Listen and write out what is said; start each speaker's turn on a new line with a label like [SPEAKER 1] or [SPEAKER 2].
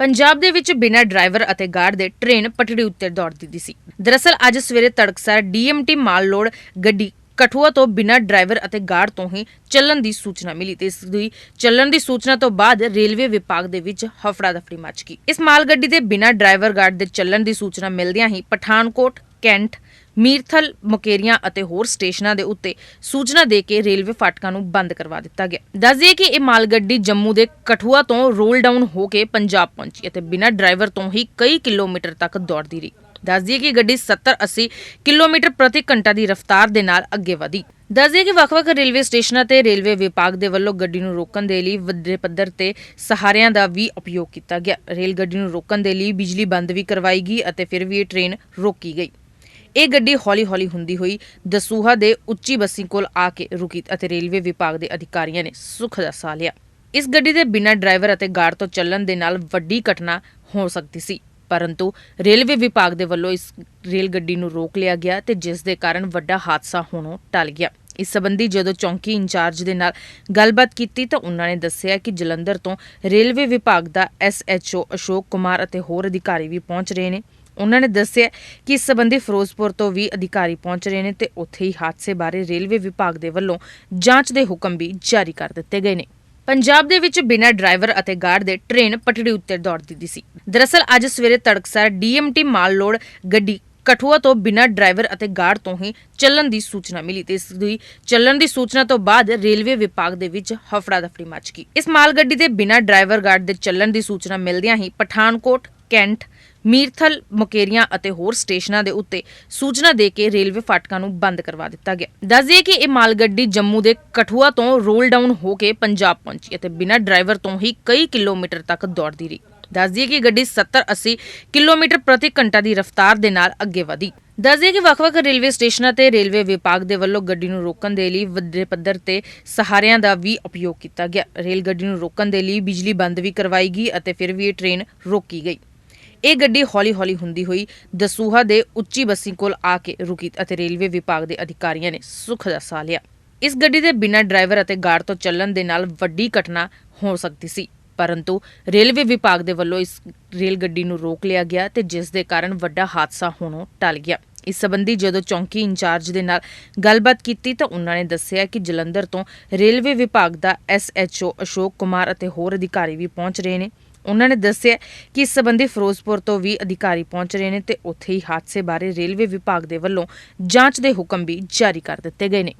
[SPEAKER 1] ਪੰਜਾਬ ਦੇ ਵਿੱਚ ਬਿਨਾਂ ਡਰਾਈਵਰ ਅਤੇ ਗਾਰਡ ਦੇ ਟ੍ਰੇਨ ਪਟੜੀ ਉੱਤੇ ਦੌੜਦੀ ਦੀ ਸੀ। ਦਰਅਸਲ ਅੱਜ ਸਵੇਰੇ ਤੜਕਸਾਰ ਡੀਐਮਟੀ ਮਾਲ ਲੋਡ ਗੱਡੀ ਕਠੂਆ ਤੋਂ ਬਿਨਾਂ ਡਰਾਈਵਰ ਅਤੇ ਗਾਰਡ ਤੋਂ ਹੀ ਚੱਲਣ ਦੀ ਸੂਚਨਾ ਮਿਲੀ ਤੇ ਇਸ ਦੀ ਚੱਲਣ ਦੀ ਸੂਚਨਾ ਤੋਂ ਬਾਅਦ ਰੇਲਵੇ ਵਿਭਾਗ ਦੇ ਵਿੱਚ ਹਫੜਾ ਦਫੜੀ ਮਚ ਗਈ। ਇਸ ਮਾਲ ਗੱਡੀ ਦੇ ਬਿਨਾਂ ਡਰਾਈਵਰ ਗਾਰਡ ਦੇ ਚੱਲਣ ਦੀ ਸੂਚਨਾ ਮਿਲਦਿਆਂ ਹੀ ਪਠਾਨਕੋਟ, ਕੈਂਟ, ਮੀਰਥਲ, ਮੁਕੇਰੀਆਂ ਅਤੇ ਹੋਰ ਸਟੇਸ਼ਨਾਂ ਦੇ ਉੱਤੇ ਸੂਚਨਾ ਦੇ ਕੇ ਰੇਲਵੇ ਫਾਟਕਾਂ ਨੂੰ ਬੰਦ ਕਰਵਾ ਦਿੱਤਾ ਗਿਆ। ਦੱਸ ਦਈਏ ਕਿ ਇਹ ਮਾਲ ਗੱਡੀ ਜੰਮੂ ਦੇ ਕਠੂਆ ਤੋਂ ਰੋਲ ਡਾਊਨ ਹੋ ਕੇ ਪੰਜਾਬ ਪਹੁੰਚੀ ਅਤੇ ਬਿਨਾਂ ਡਰਾਈਵਰ ਤੋਂ ਹੀ ਕਈ ਕਿਲੋਮੀਟਰ ਤੱਕ ਦੌੜਦੀ ਰਹੀ। ਦੱਸ ਦਈਏ ਕਿ ਗੱਡੀ 70-80 ਕਿਲੋਮੀਟਰ ਪ੍ਰਤੀ ਘੰਟਾ ਦੀ ਰਫ਼ਤਾਰ ਦੇ ਨਾਲ ਅੱਗੇ ਵਧੀ। ਦੱਸ ਦਈਏ ਕਿ ਵੱਖ-ਵੱਖ ਰੇਲਵੇ ਸਟੇਸ਼ਨਾਂ ਤੇ ਰੇਲਵੇ ਵਿਭਾਗ ਦੇ ਵੱਲੋਂ ਗੱਡੀ ਨੂੰ ਰੋਕਣ ਦੇ ਲਈ ਵੱਡੇ ਪੱਧਰ ਤੇ ਸਹਾਰਿਆਂ ਦਾ ਵੀ ਉਪਯੋਗ ਕੀਤਾ ਗਿਆ। ਰੇਲ ਗੱਡੀ ਨੂੰ ਰੋਕਣ ਦੇ ਲਈ ਬਿਜਲੀ ਬੰਦ ਵੀ ਕਰਵਾਈ ਗਈ ਅਤੇ ਫਿਰ ਵੀ ਇਹ ਟ੍ਰੇਨ ਰੋਕੀ ਗਈ। ਇਹ ਗੱਡੀ ਹੌਲੀ-ਹੌਲੀ ਹੁੰਦੀ ਹੋਈ ਦਸੂਹਾ ਦੇ ਉੱਚੀ ਬੱਸੀ ਕੋਲ ਆ ਕੇ ਰੁਕੀ ਅਤੇ ਰੇਲਵੇ ਵਿਭਾਗ ਦੇ ਅਧਿਕਾਰੀਆਂ ਨੇ ਸੁੱਖ ਦਾ ਸਾਹ ਲਿਆ। ਇਸ ਗੱਡੀ ਦੇ ਬਿਨਾਂ ਡਰਾਈਵਰ ਅਤੇ ਗਾਰਡ ਤੋਂ ਚੱਲਣ ਦੇ ਨਾਲ ਵੱਡੀ ਘਟਨਾ ਹੋ ਸਕਦੀ ਸੀ। ਪਰੰਤੂ ਰੇਲਵੇ ਵਿਭਾਗ ਦੇ ਵੱਲੋਂ ਇਸ ਰੇਲ ਗੱਡੀ ਨੂੰ ਰੋਕ ਲਿਆ ਗਿਆ ਤੇ ਜਿਸ ਦੇ ਕਾਰਨ ਵੱਡਾ ਹਾਦਸਾ ਹੋਣੋਂ ਟਲ ਗਿਆ। ਇਸ ਸੰਬੰਧੀ ਜਦੋਂ ਚੌਂਕੀ ਇੰਚਾਰਜ ਦੇ ਨਾਲ ਗੱਲਬਾਤ ਕੀਤੀ ਤਾਂ ਉਹਨਾਂ ਨੇ ਦੱਸਿਆ ਕਿ ਜਲੰਧਰ ਤੋਂ ਰੇਲਵੇ ਵਿਭਾਗ ਦਾ ਐਸਐਚਓ ਅਸ਼ੋਕ ਕੁਮਾਰ ਅਤੇ ਹੋਰ ਅਧਿਕਾਰੀ ਵੀ ਪਹੁੰਚ ਰਹੇ ਨੇ। ਉਹਨਾਂ ਨੇ ਦੱਸਿਆ ਕਿ ਇਸ ਸੰਬੰਧੀ ਫਿਰੋਜ਼ਪੁਰ ਤੋਂ ਵੀ ਅਧਿਕਾਰੀ ਪਹੁੰਚ ਰਹੇ ਨੇ ਤੇ ਉੱਥੇ ਹੀ ਹਾਦਸੇ ਬਾਰੇ ਰੇਲਵੇ ਵਿਭਾਗ ਦੇ ਵੱਲੋਂ ਜਾਂਚ ਦੇ ਹੁਕਮ ਵੀ ਜਾਰੀ ਕਰ ਦਿੱਤੇ ਗਏ ਨੇ। ਪੰਜਾਬ ਦੇ ਵਿੱਚ ਬਿਨਾਂ ਡਰਾਈਵਰ ਅਤੇ ਗਾਰਡ ਦੇ ਟ੍ਰੇਨ ਪਟੜੀ ਉੱਤੇ ਦੌੜਦੀ ਦੀ ਸੀ। ਦਰਅਸਲ, ਅੱਜ ਸਵੇਰੇ ਤੜਕਸਾਰ ਡੀਐਮਟੀ ਮਾਲ ਲੋਡ ਗੱਡੀ ਕਠੂਆ ਤੋਂ ਬਿਨਾਂ ਡਰਾਈਵਰ ਅਤੇ ਗਾਰਡ ਤੋਂ ਹੀ ਚੱਲਣ ਦੀ ਸੂਚਨਾ ਮਿਲੀ ਤੇ ਇਸ ਦੀ ਚੱਲਣ ਦੀ ਸੂਚਨਾ ਤੋਂ ਬਾਅਦ ਰੇਲਵੇ ਵਿਭਾਗ ਦੇ ਵਿੱਚ ਹਫੜਾ ਦਫੜੀ ਮਚ ਗਈ। ਇਸ ਮਾਲ ਗੱਡੀ ਦੇ ਬਿਨਾਂ ਡਰਾਈਵਰ ਗਾਰਡ ਦੇ ਚੱਲਣ ਦੀ ਸੂਚਨਾ ਮਿਲਦਿਆਂ ਹੀ ਪਠਾਨਕੋਟ, ਕੈਂਟ ਮੀਰਥਲ, ਮੁਕੇਰੀਆਂ ਅਤੇ ਹੋਰ ਸਟੇਸ਼ਨਾਂ ਦੇ ਉੱਤੇ ਸੂਚਨਾ ਦੇ ਕੇ ਰੇਲਵੇ ਫਾਟਕਾਂ ਨੂੰ ਬੰਦ ਕਰਵਾ ਦਿੱਤਾ ਗਿਆ। ਦੱਸ ਦਈਏ ਕਿ ਇਹ ਮਾਲ ਗੱਡੀ ਜੰਮੂ ਦੇ ਕਠੂਆ ਤੋਂ ਰੋਲ ਡਾਊਨ ਹੋ ਕੇ ਪੰਜਾਬ ਪਹੁੰਚੀ ਅਤੇ ਬਿਨਾਂ ਡਰਾਈਵਰ ਤੋਂ ਹੀ ਕਈ ਕਿਲੋਮੀਟਰ ਤੱਕ ਦੌੜਦੀ ਰਹੀ। ਦੱਸ ਦਈਏ ਕਿ ਗੱਡੀ 70-80 ਕਿਲੋਮੀਟਰ ਪ੍ਰਤੀ ਘੰਟਾ ਦੀ ਰਫ਼ਤਾਰ ਦੇ ਨਾਲ ਅੱਗੇ ਵਧੀ। ਦੱਸ ਦਈਏ ਕਿ ਵੱਖ-ਵੱਖ ਰੇਲਵੇ ਸਟੇਸ਼ਨਾਂ ਤੇ ਰੇਲਵੇ ਵਿਭਾਗ ਦੇ ਵੱਲੋਂ ਗੱਡੀ ਨੂੰ ਰੋਕਣ ਦੇ ਲਈ ਵੱਡੇ ਪੱਧਰ ਤੇ ਸਹਾਰਿਆਂ ਦਾ ਵੀ ਉਪਯੋਗ ਕੀਤਾ ਗਿਆ। ਰੇਲ ਗੱਡੀ ਨੂੰ ਰੋਕਣ ਦੇ ਲਈ ਬਿਜਲੀ ਬੰਦ ਵੀ ਕਰਵਾਈ ਗਈ ਅਤੇ ਫਿਰ ਵੀ ਇਹ ਟ੍ਰੇਨ ਰੋਕੀ ਗਈ। ਇਹ ਗੱਡੀ ਹੌਲੀ-ਹੌਲੀ ਹੁੰਦੀ ਹੋਈ ਦਸੂਹਾ ਦੇ ਉੱਚੀ ਬੱਸੀ ਕੋਲ ਆ ਕੇ ਰੁਕੀ ਅਤੇ ਰੇਲਵੇ ਵਿਭਾਗ ਦੇ ਅਧਿਕਾਰੀਆਂ ਨੇ ਸੁੱਖ ਦਾ ਸਾਹ ਲਿਆ। ਇਸ ਗੱਡੀ ਦੇ ਬਿਨਾਂ ਡਰਾਈਵਰ ਅਤੇ ਗਾਰਡ ਤੋਂ ਚੱਲਣ ਦੇ ਨਾਲ ਵੱਡੀ ਘਟਨਾ ਹੋ ਸਕਦੀ ਸੀ, ਪਰੰਤੂ ਰੇਲਵੇ ਵਿਭਾਗ ਦੇ ਵੱਲੋਂ ਇਸ ਰੇਲ ਗੱਡੀ ਨੂੰ ਰੋਕ ਲਿਆ ਗਿਆ ਤੇ ਜਿਸ ਦੇ ਕਾਰਨ ਵੱਡਾ ਹਾਦਸਾ ਹੋਣੋਂ ਟਲ ਗਿਆ। ਇਸ ਸੰਬੰਧੀ ਜਦੋਂ ਚੌਂਕੀ ਇੰਚਾਰਜ ਦੇ ਨਾਲ ਗੱਲਬਾਤ ਕੀਤੀ ਤਾਂ ਉਹਨਾਂ ਨੇ ਦੱਸਿਆ ਕਿ ਜਲੰਧਰ ਤੋਂ ਰੇਲਵੇ ਵਿਭਾਗ ਦਾ ਐਸਐਚਓ ਅਸ਼ੋਕ ਕੁਮਾਰ ਅਤੇ ਹੋਰ ਅਧਿਕਾਰੀ ਵੀ ਪਹੁੰਚ ਰਹੇ ਨੇ। ਉਹਨਾਂ ਨੇ ਦੱਸਿਆ ਕਿ ਇਸ ਸਬੰਧੀ ਫਿਰੋਜ਼ਪੁਰ ਤੋਂ ਵੀ ਅਧਿਕਾਰੀ ਪਹੁੰਚ ਰਹੇ ਨੇ ਤੇ ਉੱਥੇ ਹੀ ਹਾਦਸੇ ਬਾਰੇ ਰੇਲਵੇ ਵਿਭਾਗ ਦੇ ਵੱਲੋਂ ਜਾਂਚ ਦੇ ਹੁਕਮ ਵੀ ਜਾਰੀ ਕਰ ਦਿੱਤੇ ਗਏ ਨੇ।